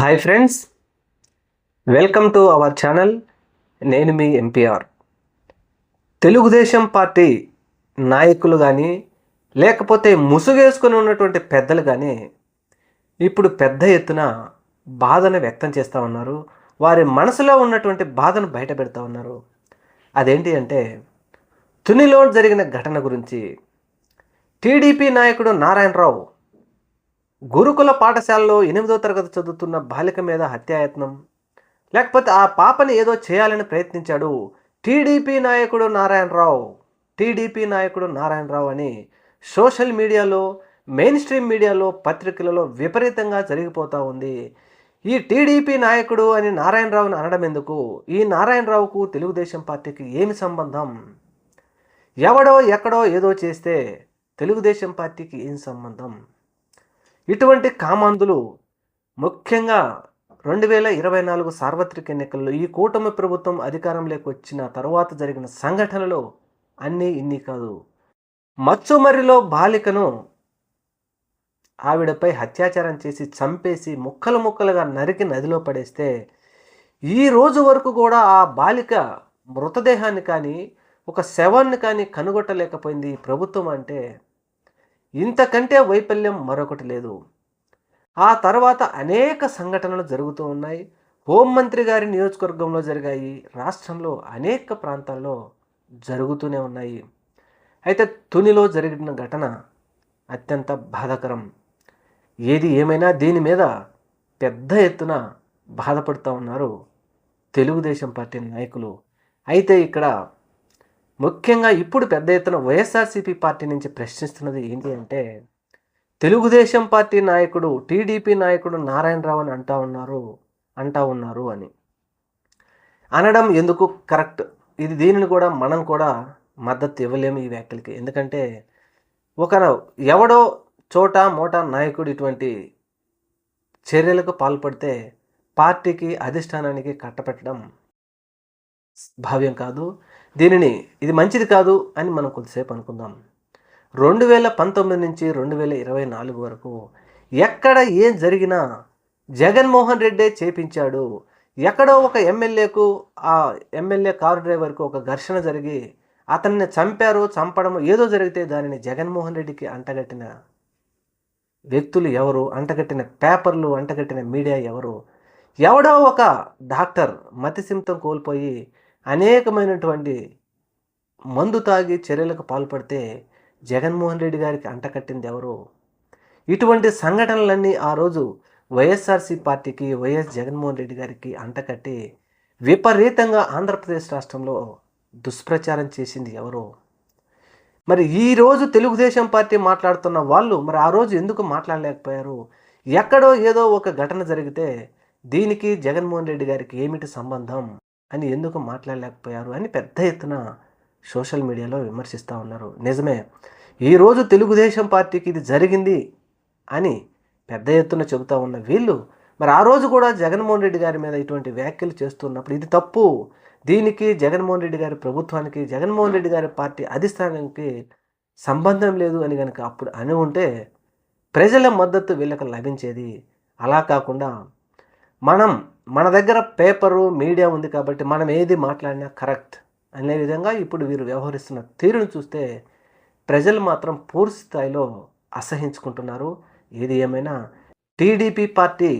Hi friends. Welcome to our channel. నేను మీ MPR Telugu Desam party నాయకులు కానీ లేకపోతే ముసుగేసుకొని ఉన్నటువంటి పెద్దలు కానీ ఇప్పుడు పెద్ద ఎత్తున బాధను వ్యక్తం చేస్తూ ఉన్నారు. వారి మనసులో ఉన్నటువంటి బాధను బయట పెడతా ఉన్నారు. అదేంటి అంటే తునిలో జరిగిన ఘటన గురించి టీడీపీ నాయకుడు నారాయణరావు గురుకుల పాఠశాలలో ఎనిమిదో తరగతి చదువుతున్న బాలిక మీద హత్యాయత్నం. లేకపోతే ఆ పాపని ఏదో చేయాలని ప్రయత్నించాడు టీడీపీ నాయకుడు నారాయణరావు. టీడీపీ నాయకుడు నారాయణరావు అని సోషల్ మీడియాలో మెయిన్ స్ట్రీమ్ మీడియాలో పత్రికలలో విపరీతంగా జరిగిపోతూ ఉంది. ఈ టీడీపీ నాయకుడు అని నారాయణరావుని అనడం ఎందుకు? ఈ నారాయణరావుకు తెలుగుదేశం పార్టీకి ఏమి సంబంధం? ఎవడో ఎక్కడో ఏదో చేస్తే తెలుగుదేశం పార్టీకి ఏం సంబంధం? ఇటువంటి కామాంధులు ముఖ్యంగా రెండు వేల ఇరవై నాలుగు సార్వత్రిక ఎన్నికల్లో ఈ కూటమి ప్రభుత్వం అధికారంలోకి వచ్చిన తరువాత జరిగిన సంఘటనలు అన్నీ ఇన్ని కాదు. మచ్చుమర్రిలో బాలికను ఆవిడపై అత్యాచారం చేసి చంపేసి ముక్కలు ముక్కలుగా నరికి నదిలో పడేస్తే ఈ రోజు వరకు కూడా ఆ బాలిక మృతదేహాన్ని కానీ ఒక శవాన్ని కానీ కనుగొట్టలేకపోయింది ఈ ప్రభుత్వం అంటే ఇంతకంటే వైఫల్యం మరొకటి లేదు. ఆ తర్వాత అనేక సంఘటనలు జరుగుతూ ఉన్నాయి. హోంమంత్రి గారి నియోజకవర్గంలో జరిగాయి. రాష్ట్రంలో అనేక ప్రాంతాల్లో జరుగుతూనే ఉన్నాయి. అయితే తునిలో జరిగిన ఘటన అత్యంత బాధాకరం. ఏది ఏమైనా దీని మీద పెద్ద ఎత్తున బాధపడుతూ ఉన్నారు తెలుగుదేశం పార్టీ నాయకులు. అయితే ఇక్కడ ముఖ్యంగా ఇప్పుడు పెద్ద ఎత్తున వైఎస్ఆర్సీపీ పార్టీ నుంచి ప్రశ్నిస్తున్నది ఏంటి అంటే తెలుగుదేశం పార్టీ నాయకుడు టీడీపీ నాయకుడు నారాయణరావు అని అంటా ఉన్నారు అంటా ఉన్నారు అని. అనడం ఎందుకు కరెక్ట్? ఇది దీనిని కూడా మనం కూడా మద్దతు ఇవ్వలేము ఈ వ్యాఖ్యలకి. ఎందుకంటే ఒక ఎవడో చోట మోటా నాయకుడు ఇటువంటి చర్యలకు పాల్పడితే పార్టీకి అధిష్టానానికి కట్టపెట్టడం భావ్యం కాదు. దీనిని ఇది మంచిది కాదు అని మనం కొద్దిసేపు అనుకుందాం. రెండు వేల పంతొమ్మిది నుంచి రెండు వేల ఇరవై నాలుగు వరకు ఎక్కడ ఏం జరిగినా జగన్మోహన్ రెడ్డే చేపించాడు. ఎక్కడో ఒక ఎమ్మెల్యేకు ఆ ఎమ్మెల్యే కారు డ్రైవర్కు ఒక ఘర్షణ జరిగి అతన్ని చంపారు చంపడం ఏదో జరిగితే దానిని జగన్మోహన్ రెడ్డికి అంటగట్టిన వ్యక్తులు ఎవరు? అంటగట్టిన పేపర్లు అంటగట్టిన మీడియా ఎవరు? ఎవడో ఒక డాక్టర్ మతిసిమ్తం కోల్పోయి అనేకమైనటువంటి మందు తాగి చర్యలకు పాల్పడితే జగన్మోహన్ రెడ్డి గారికి అంటకట్టింది ఎవరు? ఇటువంటి సంఘటనలన్నీ ఆ రోజు వైఎస్ఆర్సీ పార్టీకి వైఎస్ జగన్మోహన్ రెడ్డి గారికి అంటకట్టి విపరీతంగా ఆంధ్రప్రదేశ్ రాష్ట్రంలో దుష్ప్రచారం చేసింది ఎవరు? మరి ఈరోజు తెలుగుదేశం పార్టీ మాట్లాడుతున్న వాళ్ళు మరి ఆ రోజు ఎందుకు మాట్లాడలేకపోయారు? ఎక్కడో ఏదో ఒక ఘటన జరిగితే దీనికి జగన్మోహన్ రెడ్డి గారికి ఏమిటి సంబంధం అని ఎందుకు మాట్లాడలేకపోయారు అని పెద్ద ఎత్తున సోషల్ మీడియాలో విమర్శిస్తూ ఉన్నారు. నిజమే ఈరోజు తెలుగుదేశం పార్టీకి ఇది జరిగింది అని పెద్ద ఎత్తున చెబుతూ ఉన్న వీళ్ళు మరి ఆ రోజు కూడా జగన్మోహన్ రెడ్డి గారి మీద ఇటువంటి వ్యాఖ్యలు చేస్తున్నప్పుడు ఇది తప్పు. దీనికి జగన్మోహన్ రెడ్డి గారి ప్రభుత్వానికి జగన్మోహన్ రెడ్డి గారి పార్టీ అధిష్టానానికి సంబంధం లేదు అని కనుక అప్పుడు అని ఉంటే ప్రజల మద్దతు వీళ్ళకి లభించేది. అలా కాకుండా మనం మన దగ్గర పేపరు మీడియా ఉంది కాబట్టి మనం ఏది మాట్లాడినా కరెక్ట్ అనే విధంగా ఇప్పుడు వీరు వ్యవహరిస్తున్న తీరును చూస్తే ప్రజలు మాత్రం పూర్తి స్థాయిలో అసహించుకుంటున్నారు. ఏది ఏమైనా టీడీపీ పార్టీ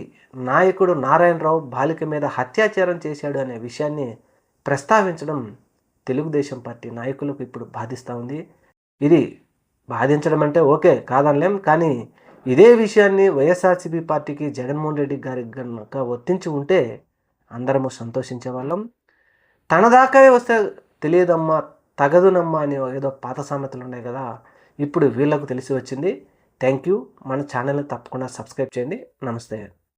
నాయకుడు నారాయణరావు బాలిక మీద హత్యాచారం చేశాడు అనే విషయాన్ని ప్రస్తావించడం తెలుగుదేశం పార్టీ నాయకులకు ఇప్పుడు బాధిస్తూ ఉంది. ఇది బాధించడం అంటే ఓకే కాదనలేం కానీ ఇదే విషయాన్ని వైఎస్ఆర్సీపీ పార్టీకి జగన్మోహన్ రెడ్డి గారి కనుక వర్తించి ఉంటే అందరము సంతోషించే వాళ్ళం తన దాకా వస్తే తెలియదమ్మా తగదునమ్మా అని ఏదో పాత సామెతలు ఉన్నాయి కదా ఇప్పుడు వీళ్ళకు తెలిసి వచ్చింది. Thank you. మన ఛానల్ని తప్పకుండా సబ్స్క్రైబ్ చేయండి. నమస్తే.